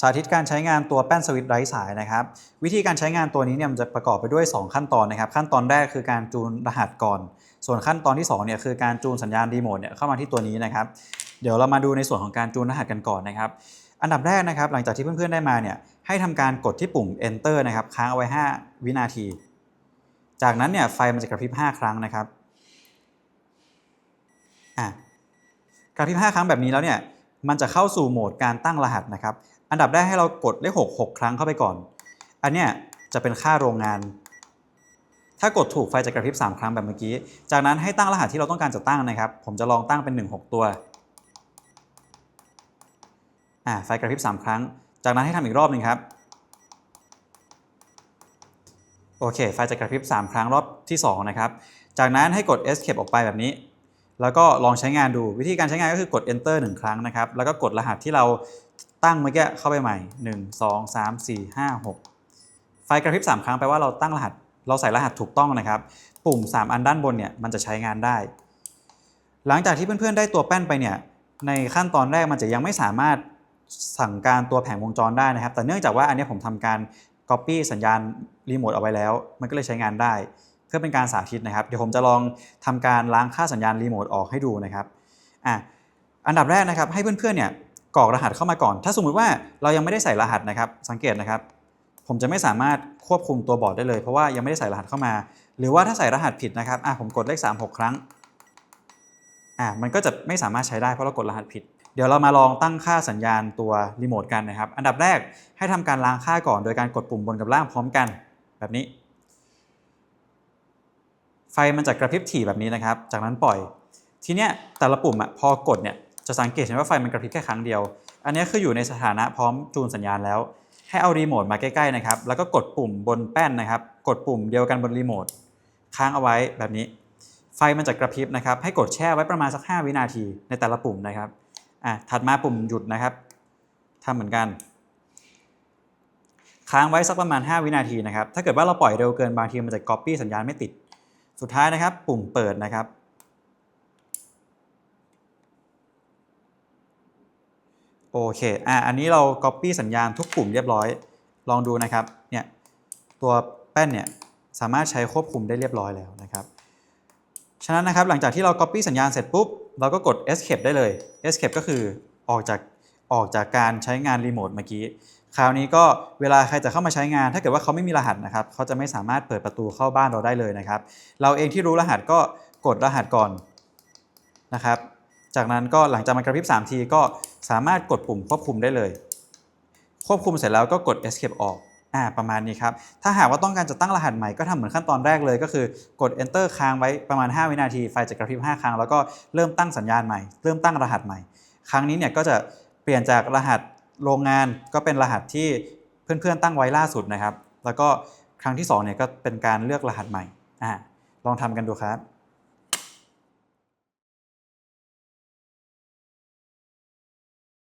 สาธิตการใช้งานตัวแป้นสวิตช์ไร้สายนะครับ วิธีการใช้งานตัวนี้เนี่ยมันจะประกอบไปด้วย 2 ขั้นตอนนะครับ ขั้นตอนแรกคือการจูนรหัสก่อน ส่วนขั้นตอนที่2เนี่ยคือการจูนสัญญาณรีโมทเนี่ยเข้ามาที่ตัวนี้นะครับ เดี๋ยวเรามาดูในส่วนของการจูนรหัสกันก่อนนะครับ อันดับแรกนะครับ หลังจากที่เพื่อนๆได้มาเนี่ยให้ทำการกดที่ปุ่ม enter นะครับค้างเอาไว้ 5 วินาที จากนั้นเนี่ยไฟมันจะกระพริบ 5 ครั้งนะครับอะกระพริบ 5 ครั้งแบบนี้แล้วเนี่ย มันจะเข้าสู่โหมดการตั้งรหัสนะครับ อันดับแรกให้เรากดเลข6 6 ครั้งเข้าไปก่อน อันเนี้ยจะเป็นค่าโรงงาน ถ้ากดถูกไฟจะกระพริบ 3 ครั้งแบบเมื่อกี้ จากนั้นให้ตั้งรหัสที่เราต้องการจะตั้งนะครับ ผมจะลองตั้งเป็น 1 6 ตัวอ่าไฟกระพริบ 3 ครั้ง จากนั้นให้ทำอีกรอบหนึ่งครับ โอเค ไฟจะกระพริบ 3 ครั้งรอบที่ 2 นะครับ จากนั้นให้กด escape ออกไปแบบนี้ แล้วก็ลองใช้งานดูวิธีการใช้งานก็คือกด enter 1 ครั้งนะครับ แล้วก็กดรหัสที่เราตั้งเมื่อกี้เข้าไปใหม่ 1 2 3 4 5 6 ไฟกระพริบ 3 ครั้งแปลว่าเราตั้งรหัส เราใส่รหัสถูกต้องนะครับ ปุ่ม 3 อันด้านบนเนี่ยมันจะใช้งานได้ หลังจากที่เพื่อนๆได้ตัวแป้นไปเนี่ยในขั้นตอนแรกมันจะยังไม่สามารถสั่งการตัวแผงวงจรได้นะครับ แต่เนื่องจากว่าอันนี้ผมทำการ Copy สัญญาณรีโมทเอาไว้แล้ว มันก็เลยใช้งานได้ พื่อเป็นการสาธิตนะครับ เดี๋ยวผมจะลองทำการล้างค่าสัญญาณรีโมทออกให้ดูนะครับอะอันดับแรกนะครับให้เพื่อนๆเนี่ยกรอกรหัสเข้ามาก่อน ถ้าสมมุติว่าเรายังไม่ได้ใส่รหัสนะครับ สังเกตนะครับ ผมจะไม่สามารถควบคุมตัวบอร์ดได้เลย เพราะว่ายังไม่ได้ใส่รหัสเข้ามา หรือว่าถ้าใส่รหัสผิดนะครับอะผมกดเลข 3 6 ครั้งอะมันก็จะไม่สามารถใช้ได้เพราะเรากดรหัสผิด เดี๋ยวเรามาลองตั้งค่าสัญญาณตัวรีโมทกันนะครับ อันดับแรกให้ทำการล้างค่าก่อนโดยการกดปุ่มบนกับล่างพร้อมกัน แบบนี้ ไฟมันจะกระพริบถี่แบบนี้นะครับ จากนั้นปล่อย ทีเนี้ยแต่ละปุ่มอะพอกดเนี่ยจะสังเกตเห็นว่าไฟมันกระพริบแค่ครั้งเดียว อันนี้คืออยู่ในสถานะพร้อมจูนสัญญาณแล้ว ให้เอารีโมทมาใกล้ๆนะครับ แล้วก็กดปุ่มบนแป้นนะครับ กดปุ่มเดียวกันบนรีโมทค้างเอาไว้แบบนี้ ไฟมันจะกระพริบนะครับ ให้กดแช่ไว้ประมาณสัก 5 วินาทีในแต่ละปุ่มนะครับ อะ ถัดมาปุ่มหยุดนะครับทำเหมือนกัน ค้างไว้สักประมาณ 5 วินาทีนะครับ ถ้าเกิดว่าเราปล่อยเร็วเกินบางทีมันจะ Copy สัญญาณไม่ติด สุดท้ายนะครับปุ่มเปิดนะครับ โอเค อะอันนี้เรา Copy สัญญาณทุกปุ่มเรียบร้อย ลองดูนะครับ เนี่ย ตัวแป้นเนี่ย สามารถใช้ควบคุมได้เรียบร้อยแล้วนะครับ ฉะนั้นนะครับ หลังจากที่เรา Copy สัญญาณเสร็จปุ๊บ เราก็กด Escape ได้เลย Escape ก็คือออกจากออกจากการใช้งานรีโมทเมื่อกี้ คราวนี้ก็เวลาใครจะเข้ามาใช้งาน ถ้าเกิดว่าเขาไม่มีรหัสนะครับเขาจะไม่สามารถเปิดประตูเข้าบ้านเราได้เลยนะครับ เราเองที่รู้รหัสก็กดรหัสก่อนนะครับ จากนั้นก็หลังจากมันกระพริบ 3 ทีก็สามารถกดปุ่มควบคุมได้เลย ควบคุมเสร็จแล้วก็กด escape ออกอ่าประมาณนี้ครับ ถ้าหากว่าต้องการจะตั้งรหัสใหม่ก็ทำเหมือนขั้นตอนแรกเลยก็คือกด enter ค้างไว้ประมาณ 5 วินาที ไฟจะกระพริบ 5 ครั้ง แล้วก็เริ่มตั้งสัญญาณใหม่ เริ่มตั้งรหัสใหม่ ครั้งนี้เนี่ยก็จะเปลี่ยนจากรหัส โรงงานก็เป็นรหัสที่เพื่อนๆตั้งไว้ล่าสุดนะครับ แล้วก็ครั้งที่2เนี่ยก็เป็นการเลือกรหัสใหม่อ่าลองทำกันดูครับ